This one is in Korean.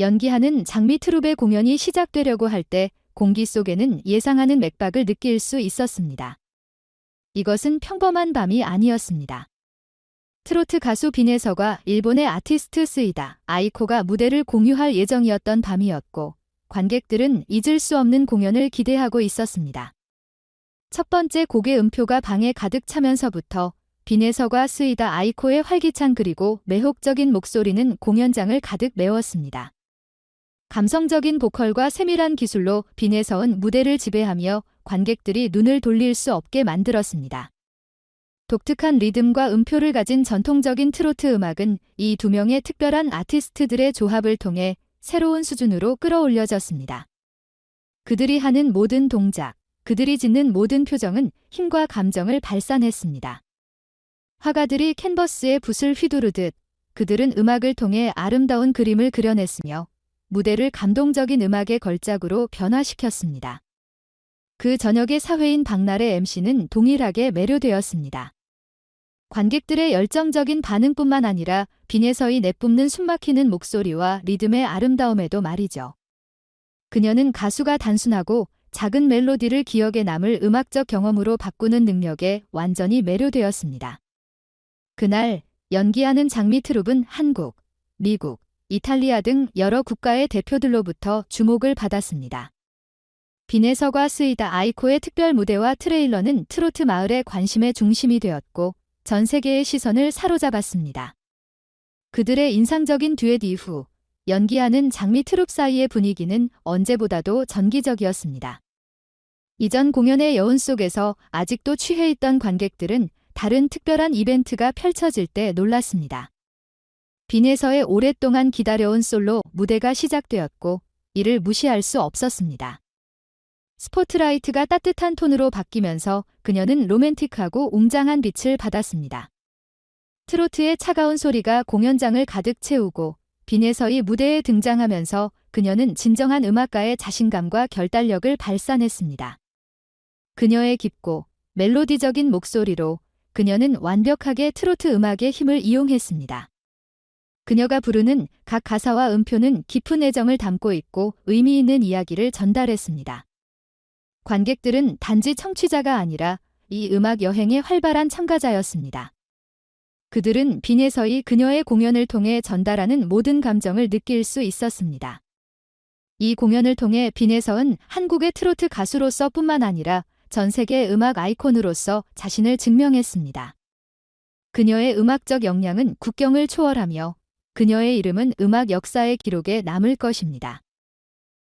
연기하는 장미 트룹의 공연이 시작되려고 할 때 공기 속에는 예상하는 맥박을 느낄 수 있었습니다. 이것은 평범한 밤이 아니었습니다. 트로트 가수 빈에서가 일본의 아티스트 스이다 아이코가 무대를 공유할 예정이었던 밤이었고 관객들은 잊을 수 없는 공연을 기대하고 있었습니다. 첫 번째 곡의 음표가 방에 가득 차면서부터 빈에서가 스이다 아이코의 활기찬 그리고 매혹적인 목소리는 공연장을 가득 메웠습니다. 감성적인 보컬과 세밀한 기술로 빈에서은 무대를 지배하며 관객들이 눈을 돌릴 수 없게 만들었습니다. 독특한 리듬과 음표를 가진 전통적인 트로트 음악은 이 두 명의 특별한 아티스트들의 조합을 통해 새로운 수준으로 끌어올려졌습니다. 그들이 하는 모든 동작, 그들이 짓는 모든 표정은 힘과 감정을 발산했습니다. 화가들이 캔버스에 붓을 휘두르듯 그들은 음악을 통해 아름다운 그림을 그려냈으며 무대를 감동적인 음악의 걸작으로 변화시켰습니다. 그 저녁의 사회인 박날의 MC는 동일하게 매료되었습니다. 관객들의 열정적인 반응뿐만 아니라 빈에서의 내뿜는 숨막히는 목소리와 리듬의 아름다움에도 말이죠. 그녀는 가수가 단순하고 작은 멜로디를 기억에 남을 음악적 경험으로 바꾸는 능력에 완전히 매료되었습니다. 그날 연기하는 장미 트룹은 한국, 미국, 이탈리아 등 여러 국가의 대표들로부터 주목을 받았습니다. 빈에서가 스이다 아이코의 특별 무대와 트레일러는 트로트 마을의 관심의 중심이 되었고 전 세계의 시선을 사로잡았습니다. 그들의 인상적인 듀엣 이후 연기하는 장미 트룹 사이의 분위기는 언제보다도 전기적이었습니다. 이전 공연의 여운 속에서 아직도 취해 있던 관객들은 다른 특별한 이벤트가 펼쳐질 때 놀랐습니다. 빈에서의 오랫동안 기다려온 솔로 무대가 시작되었고 이를 무시할 수 없었습니다. 스포트라이트가 따뜻한 톤으로 바뀌면서 그녀는 로맨틱하고 웅장한 빛을 받았습니다. 트로트의 차가운 소리가 공연장을 가득 채우고 빈에서의 무대에 등장하면서 그녀는 진정한 음악가의 자신감과 결단력을 발산했습니다. 그녀의 깊고 멜로디적인 목소리로 그녀는 완벽하게 트로트 음악의 힘을 이용했습니다. 그녀가 부르는 각 가사와 음표는 깊은 애정을 담고 있고 의미 있는 이야기를 전달했습니다. 관객들은 단지 청취자가 아니라 이 음악 여행의 활발한 참가자였습니다. 그들은 빈에서의 그녀의 공연을 통해 전달하는 모든 감정을 느낄 수 있었습니다. 이 공연을 통해 빈에서은 한국의 트로트 가수로서 뿐만 아니라 전 세계 음악 아이콘으로서 자신을 증명했습니다. 그녀의 음악적 역량은 국경을 초월하며 그녀의 이름은 음악 역사의 기록에 남을 것입니다.